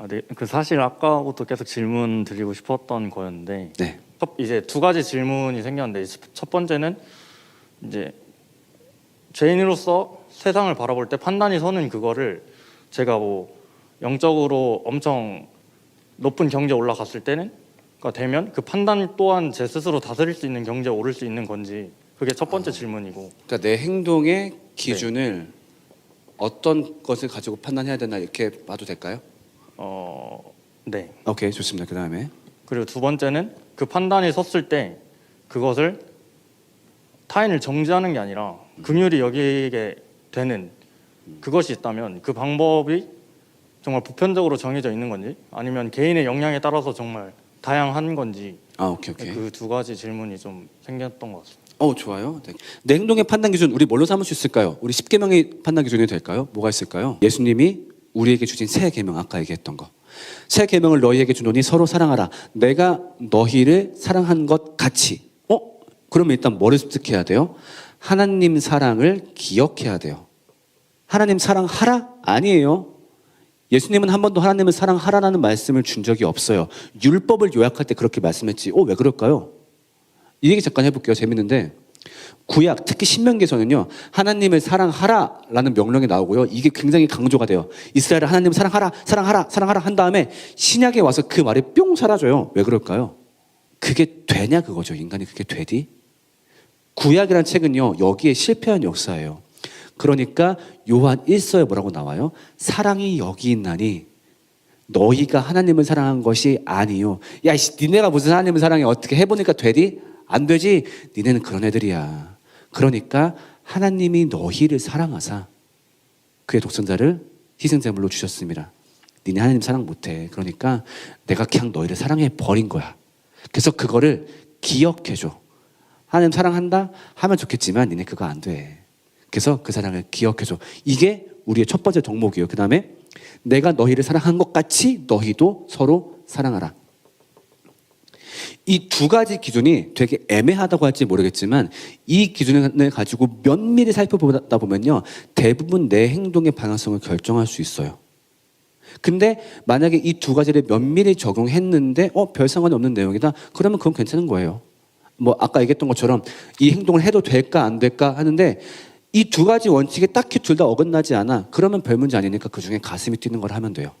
아, 네. 그 사실 아까부터 계속 질문 드리고 싶었던 거였는데 네. 첫, 이제 두 가지 질문이 생겼는데 첫- 첫 번째는 이제 죄인으로서 세상을 바라볼 때 판단이 서는 그거를 제가 뭐 영적으로 엄청 높은 경제 올라갔을 때는 가 되면 그 판단 또한 제 스스로 다스릴 수 있는 경제에 오를 수 있는 건지 그게 첫 번째 질문이고 그러니까 내 행동의 기준을 어떤 것을 가지고 판단해야 되나 이렇게 봐도 될까요? 어 네. 오케이 좋습니다. 그 다음에 그리고 두 번째는 그 판단이 섰을 때 그것을 타인을 정지하는 게 아니라 긍휼히 여기게 되는 그것이 있다면 그 방법이 정말 보편적으로 정해져 있는 건지 아니면 개인의 역량에 따라서 정말 다양한 건지 아 오케이 오케이. 그 두 가지 질문이 좀 생겼던 것 같습니다. 어 좋아요. 네. 내 행동의 판단 기준 우리 뭘로 삼을 수 있을까요? 우리 10계명의 판단 기준이 될까요? 뭐가 있을까요? 예수님이 우리에게 주신 새 계명 아까 얘기했던 거. 새 계명을 너희에게 주노니 서로 사랑하라. 내가 너희를 사랑한 것 같이. 어? 그러면 일단 뭐를 습득해야 돼요? 하나님 사랑을 기억해야 돼요. 하나님 사랑하라? 아니에요. 예수님은 한 번도 하나님을 사랑하라라는 말씀을 준 적이 없어요. 율법을 요약할 때 그렇게 말씀했지. 어, 왜 그럴까요? 이 얘기 잠깐 해볼게요. 재밌는데 구약 특히 신명기에서는요 하나님을 사랑하라라는 명령이 나오고요. 이게 굉장히 강조가 돼요. 이스라엘을 하나님을 사랑하라 사랑하라 사랑하라 한 다음에 신약에 와서 그 말이 뿅 사라져요. 왜 그럴까요? 그게 되냐 그거죠. 인간이 그게 되디? 구약이라는 책은요 여기에 실패한 역사예요. 그러니까 요한 1서에 뭐라고 나와요? 사랑이 여기 있나니 너희가 하나님을 사랑한 것이 아니요. 야, 씨, 니네가 무슨 하나님을 사랑해? 어떻게 해보니까 되디? 안 되지? 니네는 그런 애들이야. 그러니까 하나님이 너희를 사랑하사 그의 독생자를 희생제물로 주셨습니다. 니네 하나님 사랑 못해. 그러니까 내가 그냥 너희를 사랑해 버린 거야. 그래서 그거를 기억해줘. 하나님 사랑한다? 하면 좋겠지만 니네 그거 안 돼. 그래서 그 사랑을 기억해줘. 이게 우리의 첫 번째 덕목이에요. 그 다음에 내가 너희를 사랑한 것 같이 너희도 서로 사랑하라. 이 두 가지 기준이 되게 애매하다고 할지 모르겠지만 이 기준을 가지고 면밀히 살펴보다 보면요. 대부분 내 행동의 방향성을 결정할 수 있어요. 근데 만약에 이 두 가지를 면밀히 적용했는데 어, 별 상관이 없는 내용이다. 그러면 그건 괜찮은 거예요. 뭐 아까 얘기했던 것처럼 이 행동을 해도 될까 안 될까 하는데 이 두 가지 원칙에 딱히 둘 다 어긋나지 않아. 그러면 별 문제 아니니까 그 중에 가슴이 뛰는 걸 하면 돼요.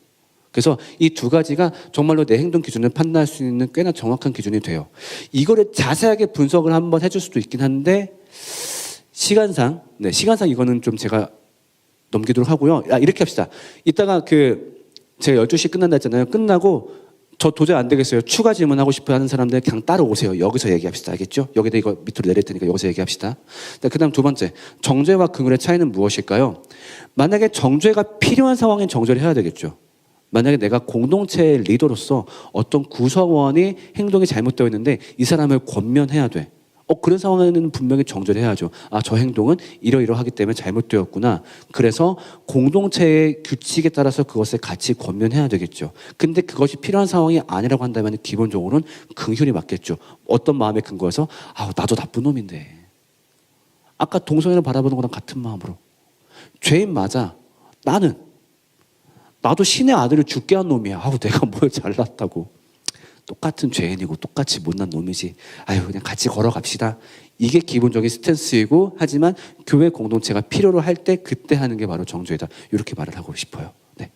그래서 이 두 가지가 정말로 내 행동 기준을 판단할 수 있는 꽤나 정확한 기준이 돼요. 이거를 자세하게 분석을 한번 해줄 수도 있긴 한데 시간상, 네 시간상 이거는 좀 제가 넘기도록 하고요. 야, 이렇게 합시다. 이따가 그 제가 12시 끝난다 했잖아요. 끝나고 저 도저히 안 되겠어요. 추가 질문하고 싶어 하는 사람들 그냥 따라오세요. 여기서 얘기합시다. 알겠죠? 여기다 이거 밑으로 내릴 테니까 여기서 얘기합시다. 그 다음 두 번째. 정죄와 긍휼의 차이는 무엇일까요? 만약에 정죄가 필요한 상황엔 정죄를 해야 되겠죠. 만약에 내가 공동체의 리더로서 어떤 구성원이 행동이 잘못되어 있는데 이 사람을 권면해야 돼. 어 그런 상황에는 분명히 정죄를 해야죠. 아 저 행동은 이러이러하기 때문에 잘못되었구나. 그래서 공동체의 규칙에 따라서 그것을 같이 권면해야 되겠죠. 근데 그것이 필요한 상황이 아니라고 한다면 기본적으로는 긍휼이 맞겠죠. 어떤 마음의 근거에서 아 나도 나쁜 놈인데. 아까 동성애를 바라보는 거랑 같은 마음으로 죄인 맞아. 나는 나도 신의 아들을 죽게 한 놈이야. 아우 내가 뭘 잘났다고. 똑같은 죄인이고 똑같이 못난 놈이지. 아유 그냥 같이 걸어갑시다. 이게 기본적인 스탠스이고 하지만 교회 공동체가 필요로 할 때 그때 하는 게 바로 정죄다. 이렇게 말을 하고 싶어요.